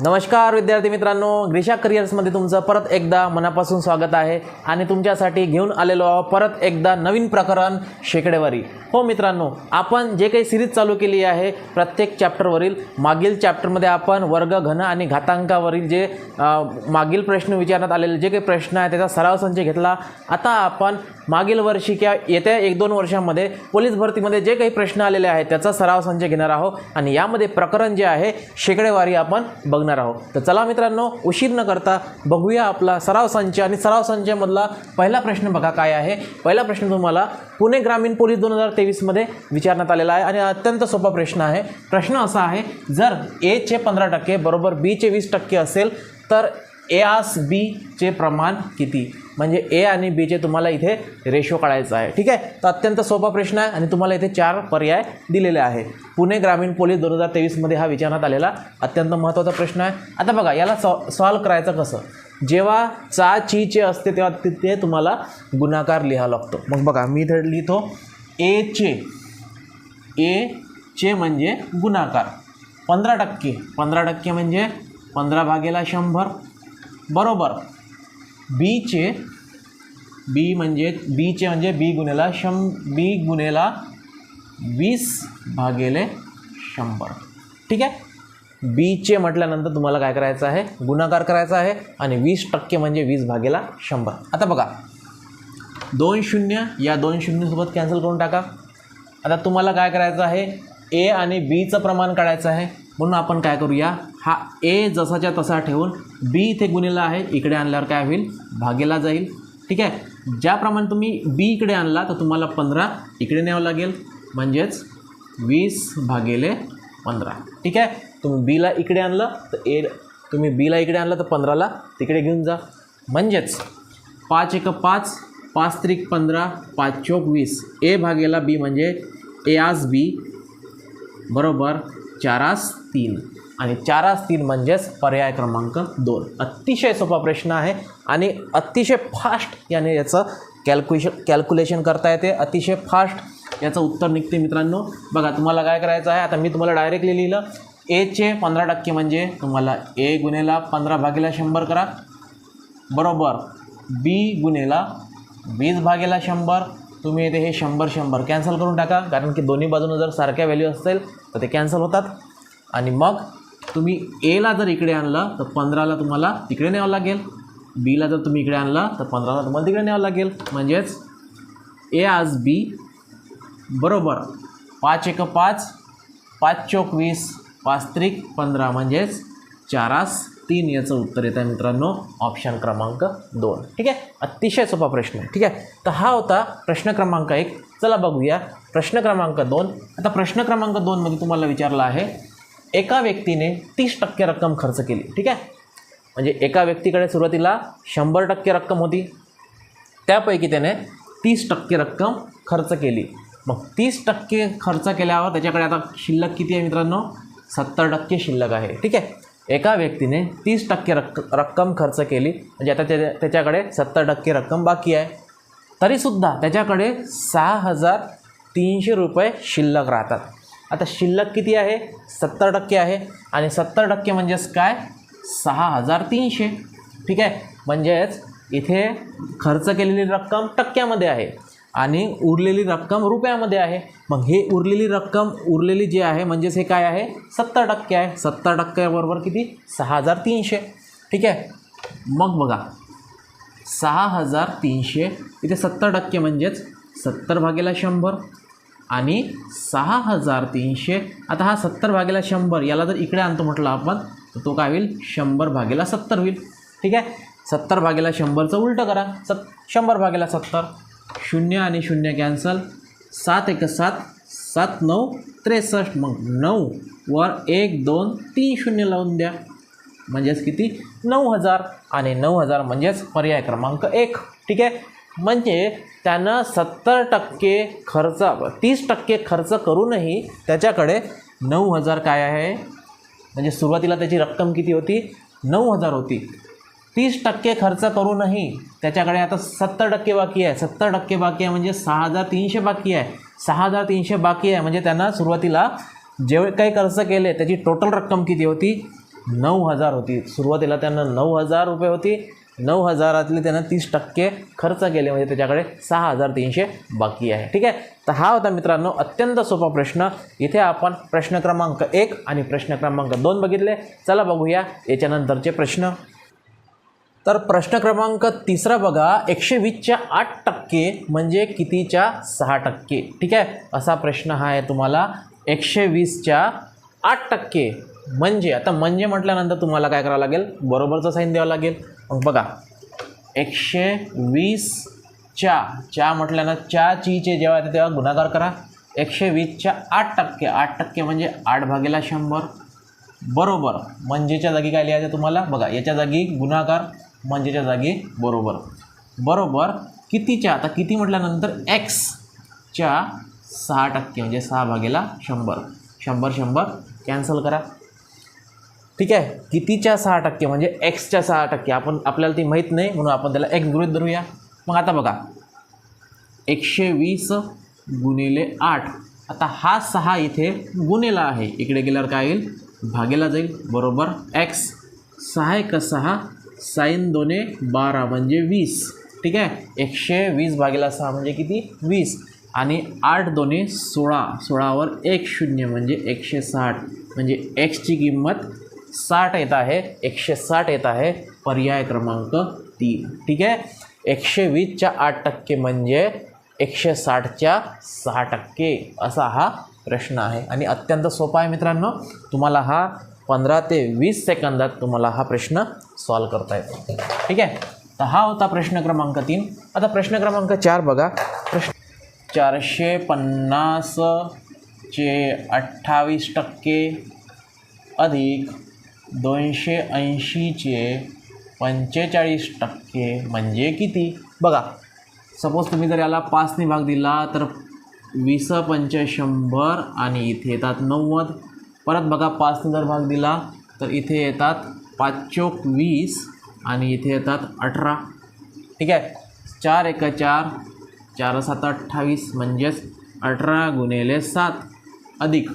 नमस्कार विद्यार्थी मित्रांनो. ग्रिशा करिअर्समध्ये तुमचं परत एकदा मनापासून स्वागत आहे. आणि तुमच्यासाठी घेऊन आलेलो आहोत परत एकदा नवीन प्रकरण शेकडेवारी. हो मित्रांनो आपण जे काही सिरीज चालू केली आहे प्रत्येक चॅप्टरवरील मागील चॅप्टरमध्ये आपण वर्ग घन आणि घातांकावरील जे मागील प्रश्न विचारण्यात आलेले जे काही प्रश्न आहे त्याचा सराव संच घेतला. आता आपण मागील वर्षी किंवा येत्या एक दोन वर्षामध्ये पोलीस भरतीमध्ये जे काही प्रश्न आलेले आहेत त्याचा सराव संच घेणार आहोत. आणि यामध्ये प्रकरण जे आहे शेकडेवारी आपण बघ बघणार आहोत. तर चला मित्रांनो उशीर न करता बघूया आपला सराव संच आणि सराव संचमधला पहिला प्रश्न बघा काय आहे. पहिला प्रश्न तुम्हाला पुणे ग्रामीण पोलीस दोन हजार तेवीसमध्ये विचारण्यात आलेला आहे आणि अत्यंत सोपा प्रश्न आहे. प्रश्न असा आहे जर एचे पंधरा टक्के बरोबर बीचे वीस टक्के असेल तर ए आस बीचे प्रमाण किती? म्हणजे ए आणि बीचे तुम्हाला इथे रेशो काढायचा आहे. ठीक आहे? तर अत्यंत सोपा प्रश्न आहे आणि तुम्हाला इथे चार पर्याय दिलेले आहे पुणे ग्रामीण पोलीस दोन हजार तेवीसमध्ये हा विचारण्यात आलेला अत्यंत महत्त्वाचा प्रश्न आहे. आता बघा याला सॉ सॉल्व करायचं कसं? जेव्हा चा चीचे असते तेव्हा तिथे तुम्हाला गुणाकार लिहावा लागतो. मग बघा मी इथे लिहितो एचे ए चे म्हणजे गुणाकार. पंधरा टक्के. पंधरा टक्के म्हणजे पंधरा भागेला शंभर. बरोबर. बीचे बी म्हणजे बीचे म्हणजे बी गुन्हेला शं बी गुन्हेला वीस भागेले शंभर. ठीक आहे? बीचे म्हटल्यानंतर तुम्हाला काय करायचं आहे? गुणाकार करायचा आहे आणि वीस टक्के म्हणजे वीस भागेला शंभर. आता बघा. दोन शून्य या दोन शून्यसोबत कॅन्सल करून टाका. आता तुम्हाला काय करायचं आहे? ए आणि बीचं प्रमाण काढायचं आहे. म्हणून आपण काय करूया हा ए जसाच्या तसा ठेवून बी इथे गुन्हेला आहे इकडे आणल्यावर काय होईल? भागेला जाईल. ठीक आहे? ज्याप्रमाणे तुम्ही बी इकडे आणला तर तुम्हाला पंधरा इकडे न्यावं लागेल. म्हणजेच वीस भागेले पंधरा. ठीक आहे? तुम्ही बीला इकडे आणलं तर ए तुम्ही बीला इकडे आणलं तर पंधराला तिकडे घेऊन जा. म्हणजेच पाच एक पाच पाच त्रिक पंधरा पाच चोक वीस. ए भागेला बी म्हणजे ए आज बी बरोबर? चारास तीन. आणि चारास तीन म्हणजेच पर्याय क्रमांक दोन. अतिशय सोपा प्रश्न आहे आणि अतिशय फास्ट याने याचं कॅल्क्युशन कॅल्क्युलेशन करता येते. अतिशय फास्ट याचं उत्तर निघते मित्रांनो. बघा तुम्हाला काय करायचं आहे? आता मी तुम्हाला डायरेक्टली लिहिलं. एचे पंधरा टक्के म्हणजे तुम्हाला ए गुन्हेला पंधरा भागेला शंभर करा. बरोबर. बी गुन्हेला वीस भागेला शंभर. तुम्ही इथे हे शंभर शंभर कॅन्सल करून टाका. कारण की दोन्ही बाजूनं जर सारख्या व्हॅल्यू असतील तर ते कॅन्सल होतात. आणि मग तुम्ही एला जर इकडे आणलं तर पंधराला तुम्हाला तिकडे न्यावं लागेल. बीला जर तुम्ही इकडे आणलं तर पंधराला तुम्हाला तिकडे न्यावं लागेल. म्हणजेच ए आज बी बरोबर पाच एक पाच पाच चोक वीस पाच त्रिक पंधरा. म्हणजेच चारास तीन याचं उत्तर येतं आहे मित्रांनो. ऑप्शन क्रमांक दोन. ठीक आहे? अतिशय सोपा प्रश्न आहे. ठीक आहे? तर हा होता प्रश्न क्रमांक एक. चला बघूया. प्रश्न क्रमांक दोन. आता प्रश्न क्रमांक दोनमध्ये तुम्हाला विचारलं आहे एका व्यक्तीने तीस टक्के रक्कम खर्च केली. ठीक आहे? म्हणजे एका व्यक्तीकडे सुरुवातीला शंभर टक्के रक्कम होती. त्यापैकी त्याने तीस टक्के रक्कम खर्च केली. मग तीस टक्के खर्च केल्यावर त्याच्याकडे आता शिल्लक किती आहे मित्रांनो? सत्तर टक्के शिल्लक आहे. ठीक आहे? एका व्यक्तीने तीस टक्के रक्क रक्कम खर्च केली. म्हणजे आता त्याच्याकडे सत्तर टक्के रक्कम बाकी आहे. तरीसुद्धा त्याच्याकडे सहा हजार तीनशे रुपये शिल्लक राहतात. आता शिल्लक किती आहे? सत्तर टक्के आहे. आणि सत्तर टक्के म्हणजेच काय? सहा हजार तीनशे. ठीक आहे? म्हणजेच इथे खर्च केलेली रक्कम टक्क्यामध्ये आहे आणि उरलेली रक्कम रुपयामध्ये आहे. मग हे उरलेली रक्कम उरलेली जी आहे म्हणजेच हे काय आहे? सत्तर टक्के आहे. सत्तर टक्क्याबरोबर किती? सहा हजार तीनशे. ठीक आहे? मग बघा. सहा हजार तीनशे. इथे सत्तर टक्के म्हणजेच सत्तर भागेला शंभर आणि सहा हजार तीनशे. आता हा सत्तर भागेला शंभर याला जर इकडे आणतो म्हटलं आपण तर तो काय होईल? शंभर भागेला सत्तर होईल. ठीक आहे? सत्तर भागेला शंभरचं उलटं करा. सत् शंभर भागेला सत्तर. शून्य आणि शून्य कॅन्सल. सात एक सात सात नऊ त्रेसष्ट. मग नऊ वर एक दोन तीन शून्य लावून द्या. म्हणजेच किती? नऊ हजार आणि नऊ हजार म्हणजेच पर्याय क्रमांक एक. ठीक आहे? म्हणजे त्यानं सत्तर टक्के खर्च तीस टक्के खर्च करूनही त्याच्याकडे नऊ हजार काय आहे? म्हणजे सुरुवातीला त्याची रक्कम किती होती? नऊ हजार होती. तीस टक्के खर्च करूनही त्याच्याकडे आता सत्तर टक्के बाकी आहे. सत्तर टक्के बाकी आहे म्हणजे सहा हजार तीनशे बाकी आहे. सहा हजार तीनशे बाकी आहे. म्हणजे त्यांना सुरुवातीला जे काही खर्च केले त्याची टोटल रक्कम किती होती? नऊ हजार होती. सुरुवातीला त्यांना नऊ हजार रुपये होती. नऊ हजारातले त्यांना तीस टक्के खर्च केले. म्हणजे त्याच्याकडे सहा हजार तीनशे बाकी आहे. ठीक आहे? तर हा होता मित्रांनो अत्यंत सोपा प्रश्न. इथे आपण प्रश्न क्रमांक एक आणि प्रश्न क्रमांक दोन बघितले. चला बघूया याच्यानंतरचे प्रश्न. तर प्रश्न क्रमांक तिसरा बघा. एकशे वीसच्या आठ टक्के म्हणजे कितीच्या? सहा टक्के. ठीक आहे? असा प्रश्न हा आहे तुम्हाला. एकशे वीसच्या आठ टक्के. म्हणजे आता म्हणजे म्हटल्यानंतर तुम्हाला काय करावं लागेल? बरोबरचं साईन द्यावं लागेल. मग बघा एकशे वीसच्या च्या म्हटल्यानं च्या चीचे जेव्हा येते तेव्हा गुणाकार करा. एकशे वीसच्या आठ टक्के आठ टक्के म्हणजे आठ भागेला शंभर. बरोबर म्हणजेच्या जागी काय लिहायचं तुम्हाला? बघा याच्या जागी गुणाकार म्हणजेच्या जागी बरोबर. बरोबर कितीच्या? आता किती म्हटल्यानंतर एक्सच्या सहा टक्के म्हणजे सहा भागेला शंभर. शंभर शंभर कॅन्सल करा. ठीक आहे? कितीच्या सहा टक्के? म्हणजे एक्सच्या सहा टक्के. आपण आपल्याला ती माहीत नाही म्हणून आपण त्याला एक्स गृहित धरूया. मग आता बघा. एकशे वीस गुणिले आठ. आता हा सहा इथे गुणेला आहे. इकडे गेल्यावर काय येईल? भागेला जाईल. बरोबर? एक्स सहा एक सहा साईन दोने बारा म्हणजे वीस. ठीक आहे? एकशे वीस भागेला सहा म्हणजे किती? वीस. आणि आठ दोने सोळा. सोळावर एक शून्य म्हणजे एकशे साठ. म्हणजे एक्सची किंमत साठ येत आहे एकशे साठ येत आहे पर्याय क्रमांक तीन. ठीक आहे? एकशे वीसच्या आठ टक्के म्हणजे एकशे साठच्या सहा टक्के असा हा प्रश्न आहे. आणि अत्यंत सोपा आहे मित्रांनो तुम्हाला हा पंधरा ते वीस सेकंदात तुम्हाला हा प्रश्न सॉल्व करता येतो. ठीक आहे? तर हा होता प्रश्न क्रमांक तीन. आता प्रश्न क्रमांक चार बघा. प्रश्न चारशे पन्नासचे अठ्ठावीस टक्के अधिक दोनशे ऐंशीचे पंचेचाळीस टक्के म्हणजे किती? बघा सपोज तुम्ही जर याला पाचने भाग दिला तर वीस पंच शंभर आणि इथे येतात नव्वद. परत बघा पाचने जर भाग दिला तर इथे येतात पाच चोक वीस आणि इथे येतात अठरा. ठीक आहे? चार एक चार चार सात अठ्ठावीस म्हणजेच अठरा गुणिले सात. अधिक.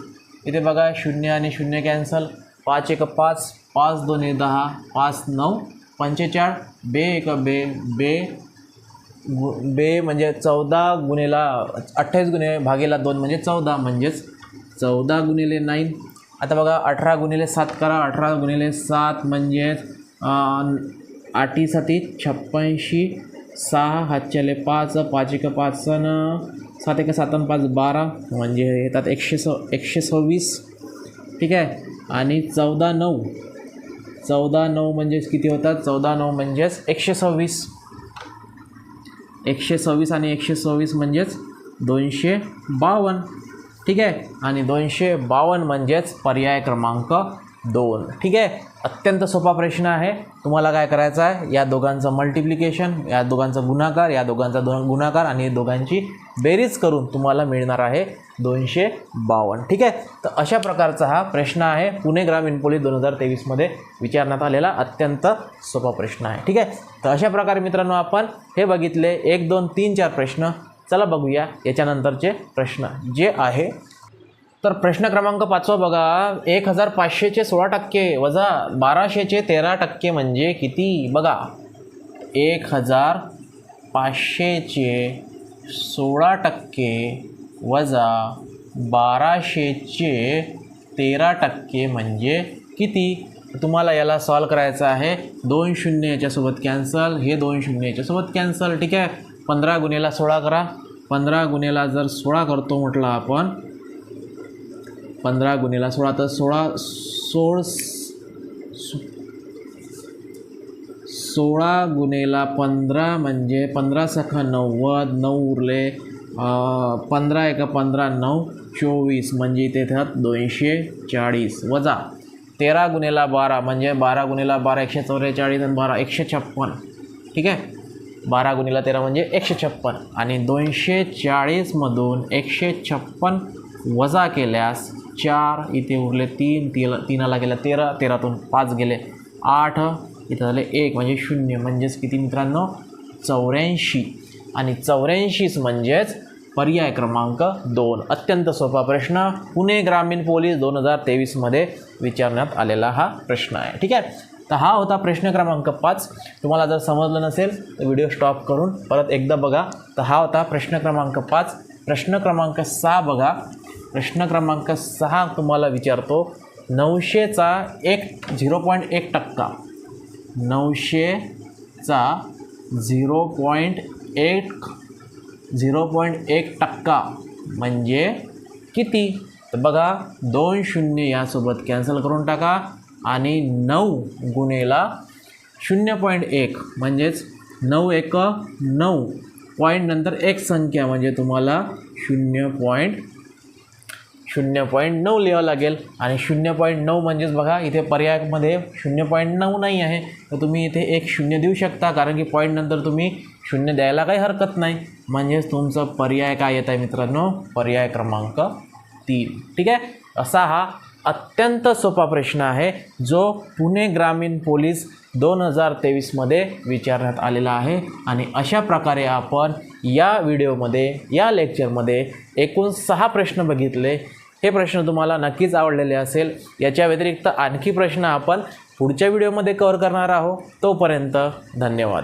इथे बघा शून्य आणि शून्य कॅन्सल. पाच एक पाच पाच दोन दहा पाच नऊ पंचेचाळ बे एक बे बे गु बे म्हणजे चौदा गुणेला अठ्ठावीस गुन्हे भागेला दोन म्हणजे चौदा म्हणजेच चौदा गुणिले नाईन आता बघा अठरा गुणिले सात करा अठरा गुणिले सात म्हणजेच आठीसाठी छप्पनशी सहा हातच्याले पाच पाच एक पाच न सात एक सात पाच बारा म्हणजे येतात एकशे स एकशे सव्वीस. ठीक आहे? आणि चौदा नऊ. चौदा नऊ म्हणजेच किती होतात? चौदा नऊ म्हणजेच एकशे सव्वीस. एकशे सव्वीस आणि एकशे सव्वीस म्हणजेच दोनशे बावन्न. ठीक आहे? आणि दोनशे बावन्न म्हणजेच पर्याय क्रमांक दोन. ठीक आहे? अत्यंत सोपा प्रश्न आहे. तुम्हाला काय करायचं आहे? या दोघांचं मल्टिप्लिकेशन या दोघांचा गुणाकार या दोघांचा दोन गुणाकार आणि दोघांची बेरीज करून तुम्हाला मिळणार आहे दोनशे बावन्न. ठीक आहे? तर अशा प्रकारचा हा प्रश्न आहे. पुणे ग्रामीण पोलीस दोन हजार तेवीसमध्ये विचारण्यात आलेला अत्यंत सोपा प्रश्न आहे. ठीक आहे? तर अशा प्रकारे मित्रांनो आपण हे बघितले. एक दोन तीन चार प्रश्न. चला बघूया याच्यानंतरचे प्रश्न जे आहे. तर प्रश्न क्रमांक पाचवा बघा. एक हजार पाचशेचे सोळा टक्के वजा बाराशेचे तेरा टक्के म्हणजे किती? बघा. एक हजार पाचशेचे सोळा टक्के वजा बाराशेचे तेरा टक्के म्हणजे किती? तुम्हाला याला सॉल्व करायचं आहे. दोन शून्य याच्यासोबत कॅन्सल हे दोन शून्य याच्यासोबत कॅन्सल ठीक आहे? पंधरा गुन्हेला सोळा करा. पंधरा गुन्हेला जर सोळा करतो म्हटलं आपण पंधरा गुन्हेला सोळा तर सोळा सोळ सोळा गुन्हेला पंधरा म्हणजे पंधरा सखा नव्वद. नऊ उरले पंधरा एका पंधरा नऊ चोवीस म्हणजे इथे येतात दोनशे चाळीस. वजा तेरा गुन्हेला बारा म्हणजे बारा गुन्हेला बारा एकशे चौवेचाळीस आणि बारा एकशे छप्पन. ठीक आहे? बारा गुणेला तेरा म्हणजे एकशे छप्पन. आणि दोनशे चाळीसमधून एकशे छप्पन वजा केल्यास चार इथे उरले तीन तीला तीनाला गेल्या तेरा तेरातून पाच गेले आठ इथं झाले एक म्हणजे शून्य. म्हणजेच किती मित्रांनो? चौऱ्याऐंशी. आणि चौऱ्याऐंशीच म्हणजेच पर्याय क्रमांक दोन. अत्यंत सोपा प्रश्न. पुणे ग्रामीण पोलीस दोन हजार तेवीसमध्ये विचारण्यात आलेला हा प्रश्न आहे. ठीक आहे? तर हा होता प्रश्न क्रमांक पाच. तुम्हाला जर समजलं नसेल तर व्हिडिओ स्टॉप करून परत एकदा बघा. तर हा होता प्रश्न क्रमांक पाच. प्रश्न क्रमांक सहा बघा. प्रश्न क्रमांक सहा तुम्हाला विचारतो. नऊशेचा एक झिरो पॉईंट एक टक्का. नऊशेचा झिरो पॉईंट एक झिरो पॉईंट एक टक्का म्हणजे किती? तर बघा दोन शून्य यासोबत कॅन्सल करून टाका आणि नऊ गुणेला शून्य पॉईंट एक म्हणजेच नऊ एक नऊ. पॉईंट नंतर एक संख्या म्हणजे तुम्हाला शून्य पॉईंट शून्य पॉईंट नऊ लिहावं लागेल. आणि शून्य पॉईंट नऊ म्हणजेच बघा इथे पर्यायामध्ये शून्य पॉईंट नऊ नाही आहे. तर तुम्ही इथे एक शून्य देऊ शकता कारण की पॉईंट नंतर तुम्ही शून्य द्यायला काही हरकत नाही. म्हणजेच तुमचं पर्याय काय येत आहे मित्रांनो? पर्याय क्रमांक तीन. ठीक आहे? असा हा अत्यंत सोपा प्रश्न आहे जो पुणे ग्रामीण पोलीस दोन हजार तेवीसमध्ये विचारण्यात आलेला आहे. आणि अशा प्रकारे आपण या व्हिडिओमध्ये या लेक्चरमध्ये एकूण सहा प्रश्न बघितले. हे प्रश्न तुम्हाला नक्कीच आवडलेले असेल. याच्या व्यतिरिक्त आणखी प्रश्न आपण पुढच्या व्हिडिओमध्ये कवर करणार आहोत. तोपर्यंत धन्यवाद.